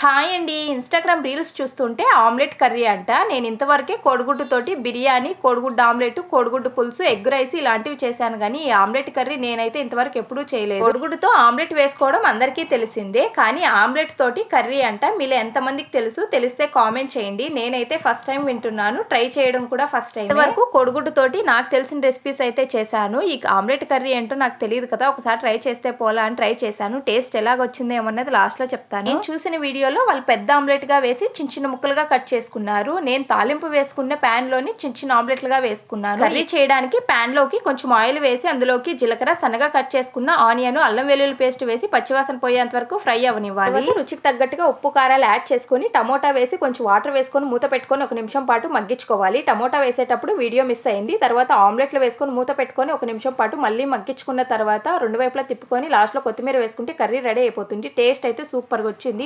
Hi అండి. Instagram reels చూస్తుంటే omelette curry అంట. నేను ఇంతవరకే కోడిగుడ్డుతోటి బిర్యానీ కోడిగుడ్డు ఆమ్లెట్ కోడిగుడ్డు పులుసు ఎగ్ రైస్ ఇలాంటివి చేశాను కానీ ఈ ఆమ్లెట్ కర్రీ నేనైతే ఇంతవరకు ఎప్పుడూ చేయలేదు. కోడిగుడ్డుతో ఆమ్లెట్ వేసుకోవడం అందరికీ తెలిసిందే కానీ ఆమ్లెట్ తోటి కర్రీ అంట మీలో ఎంతమందికి తెలుసు తెలిస్తే కామెంట్ చేయండి. నేనైతే ఫస్ట్ టైం వింటున్నాను ట్రై చేయడం కూడా ఫస్ట్ టైం ఇంతవరకు కోడిగుడ్డుతోటి నాకు తెలిసిన రెసిపీస్ అయితే చేశాను. ఈ ఆమ్లెట్ కర్రీ ఏంటో నాకు తెలియదు కదా ఒకసారి ట్రై చేస్తే పోలా అని ట్రై చేశాను. టేస్ట్ ఎలాగొచ్చిందేమన్నది లాస్ట్లో చెప్తాను. నేను చూసిన వీడియోలో వాళ్ళు పెద్ద ఆమ్లెట్గా వేసి చిన్న చిన్న ముక్కలుగా కట్ చేసుకున్నారు. నేను తాలింపు వేసుకున్న ప్యాన్లోని చిన్న చిన్న ఆమ్లెట్లుగా వేసుకున్నాను. కర్రీ చేయడానికి ప్యాన్లోకి కొంచెం ఆయిల్ వేసి అందులోకి జీలకర్ర సన్నగా కట్ చేసుకున్న ఆనియన్ అల్లం వెల్లుల్లి పేస్ట్ వేసి పచ్చివాసన పోయేంత వరకు ఫ్రై అవనివ్వాలి రుచికి తగ్గట్టుగా ఉప్పు కారాలు యాడ్ చేసుకొని టమోటా వేసి కొంచెం వాటర్ వేసుకొని మూత పెట్టుకొని ఒక నిమిషం పాటు మగ్గించుకోవాలి. టమోటా వేసేటప్పుడు వీడియో మిస్ అయింది. తర్వాత ఆమ్లెట్లు వేసుకొని మూత పెట్టుకొని ఒక నిమిషం పాటు మళ్ళీ మగ్గించుకున్న తర్వాత రెండు వైపులా తిప్పుకొని లాస్ట్లో కొత్తిమీర వేసుకుంటే కర్రీ రెడీ అయిపోతుంది. టేస్ట్ అయితే సూపర్గా వచ్చింది.